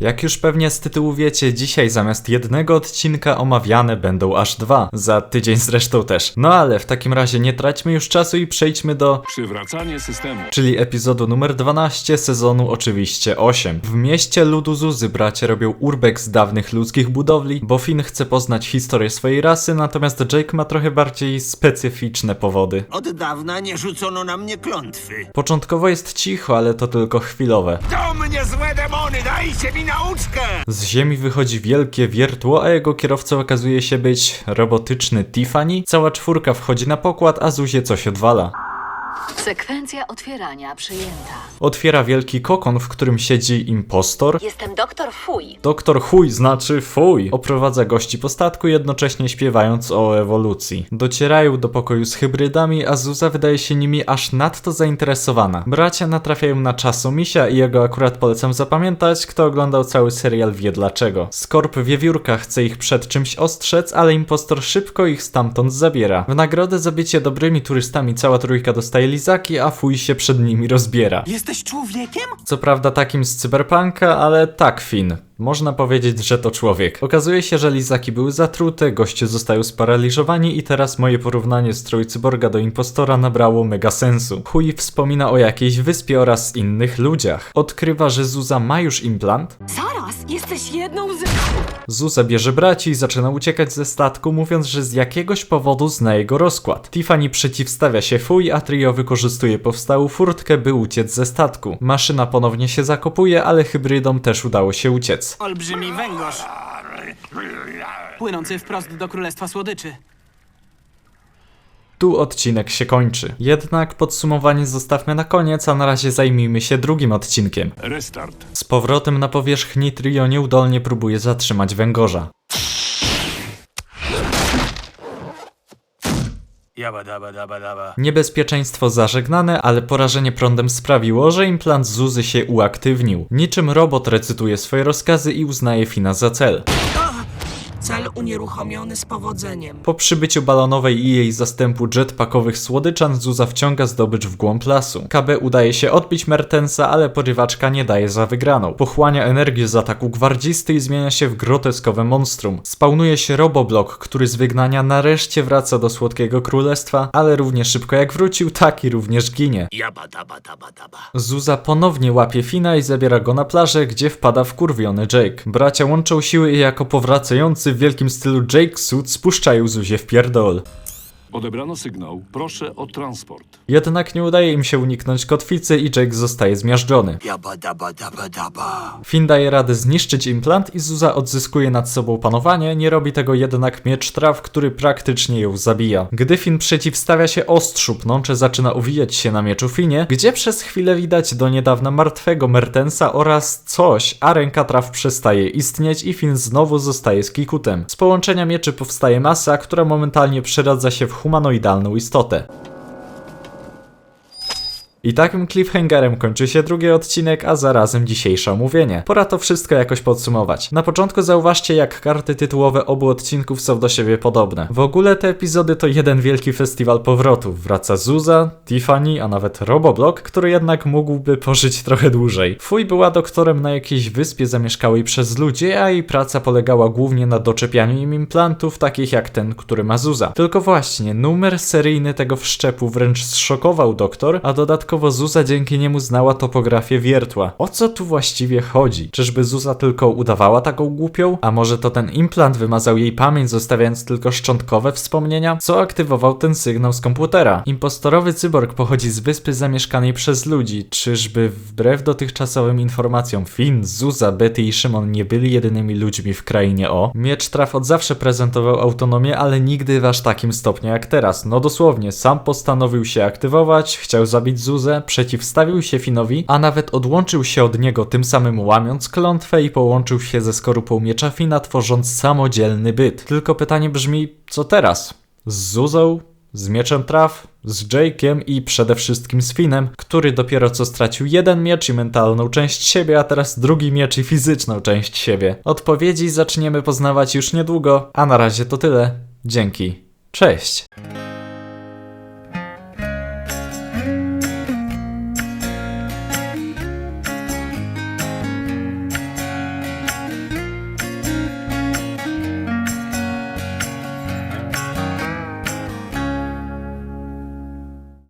Jak już pewnie z tytułu wiecie, dzisiaj zamiast jednego odcinka omawiane będą aż dwa. Za tydzień zresztą też. No ale w takim razie nie traćmy już czasu i przejdźmy do Przywracanie systemu. czyli epizodu numer 12 sezonu oczywiście 8. W mieście ludu Zuzy bracia robią urbek z dawnych ludzkich budowli, bo Finn chce poznać historię swojej rasy, natomiast Jake ma trochę bardziej specyficzne powody. Od dawna nie rzucono na mnie klątwy. Początkowo jest cicho, ale to tylko chwilowe. Do mnie złe demony, dajcie mi nauczkę! Z ziemi wychodzi wielkie wiertło, a jego kierowcą okazuje się być robotyczny Tiffany. Cała czwórka wchodzi na pokład, a Zuzie coś odwala. Sekwencja otwierania przyjęta. Otwiera wielki kokon, w którym siedzi impostor. Jestem doktor Fuj. Doktor Chuj znaczy fuj. Oprowadza gości po statku, jednocześnie śpiewając o ewolucji. Docierają do pokoju z hybrydami, a Zuza wydaje się nimi aż nadto zainteresowana. Bracia natrafiają na czasomisia i jego akurat polecam zapamiętać, kto oglądał cały serial wie dlaczego. Skorp wiewiórka chce ich przed czymś ostrzec, ale impostor szybko ich stamtąd zabiera. W nagrodę za bycie dobrymi turystami cała trójka dostaje lizaki, a fuj się przed nimi rozbiera. Jesteś człowiekiem? Co prawda takim z cyberpunka, ale tak, Finn. Można powiedzieć, że to człowiek. Okazuje się, że lizaki były zatrute, goście zostają sparaliżowani i teraz moje porównanie strój cyborga do impostora nabrało mega sensu. Chuj wspomina o jakiejś wyspie oraz innych ludziach. Odkrywa, że Zuza ma już implant. Zaraz, jesteś jedną z... Zuza bierze braci i zaczyna uciekać ze statku, mówiąc, że z jakiegoś powodu zna jego rozkład. Tiffany przeciwstawia się fuj, a trio wykorzystuje powstałą furtkę, by uciec ze statku. Maszyna ponownie się zakopuje, ale hybrydom też udało się uciec. Olbrzymi węgorz. Płynący wprost do Królestwa Słodyczy. Tu odcinek się kończy. Jednak podsumowanie zostawmy na koniec, a na razie zajmijmy się drugim odcinkiem. Restart. Z powrotem na powierzchni trio nieudolnie próbuje zatrzymać węgorza. Jaba daba daba daba. Niebezpieczeństwo zażegnane, ale porażenie prądem sprawiło, że implant Zuzy się uaktywnił. Niczym robot recytuje swoje rozkazy i uznaje Fina za cel. Cel unieruchomiony z powodzeniem. Po przybyciu balonowej i jej zastępu jetpackowych słodyczan Zuza wciąga zdobycz w głąb lasu. KB udaje się odbić Mertensa, ale porywaczka nie daje za wygraną. Pochłania energię z ataku gwardzisty i zmienia się w groteskowe monstrum. Spawnuje się Roboblok, który z wygnania nareszcie wraca do Słodkiego Królestwa, ale równie szybko jak wrócił, tak i również ginie. Jaba daba daba daba. Zuza ponownie łapie Fina i zabiera go na plażę, gdzie wpada wkurwiony Jake. Bracia łączą siły i jako powracający w wielkim stylu Jake Suit spuszczają Zuzię w pierdol. Odebrano sygnał. Proszę o transport. Jednak nie udaje im się uniknąć kotwicy i Jake zostaje zmiażdżony. Jaba daba daba daba. Finn daje radę zniszczyć implant i Zuza odzyskuje nad sobą panowanie, nie robi tego jednak miecz traw, który praktycznie ją zabija. Gdy Finn przeciwstawia się ostrzu, pnącze zaczyna uwijać się na mieczu Finie, gdzie przez chwilę widać do niedawna martwego Mertensa oraz coś, a ręka traw przestaje istnieć i Finn znowu zostaje z Kikutem. Z połączenia mieczy powstaje masa, która momentalnie przeradza się w humanoidalną istotę. I takim cliffhangerem kończy się drugi odcinek, a zarazem dzisiejsze omówienie. Pora to wszystko jakoś podsumować. Na początku zauważcie, jak karty tytułowe obu odcinków są do siebie podobne. W ogóle te epizody to jeden wielki festiwal powrotów. Wraca Zuza, Tiffany, a nawet Roboblock, który jednak mógłby pożyć trochę dłużej. Fuj była doktorem na jakiejś wyspie zamieszkałej przez ludzi, a jej praca polegała głównie na doczepianiu im implantów, takich jak ten, który ma Zuza. Tylko właśnie, numer seryjny tego wszczepu wręcz zszokował doktor, a dodatkowo Zuza dzięki niemu znała topografię wiertła. O co tu właściwie chodzi? Czyżby Zuza tylko udawała taką głupią? A może to ten implant wymazał jej pamięć, zostawiając tylko szczątkowe wspomnienia? Co aktywował ten sygnał z komputera? Impostorowy cyborg pochodzi z wyspy zamieszkanej przez ludzi. Czyżby wbrew dotychczasowym informacjom Finn, Zuza, Betty i Szymon nie byli jedynymi ludźmi w krainie O? Miecz Traf od zawsze prezentował autonomię, ale nigdy w aż takim stopniu jak teraz. No dosłownie, sam postanowił się aktywować, chciał zabić Zuzę, przeciwstawił się Finowi, a nawet odłączył się od niego, tym samym łamiąc klątwę i połączył się ze skorupą miecza Fina, tworząc samodzielny byt. Tylko pytanie brzmi, co teraz? Z Zuzą? Z mieczem traw? Z Jake'iem i przede wszystkim z Finem, który dopiero co stracił jeden miecz i mentalną część siebie, a teraz drugi miecz i fizyczną część siebie. Odpowiedzi zaczniemy poznawać już niedługo, a na razie to tyle. Dzięki. Cześć!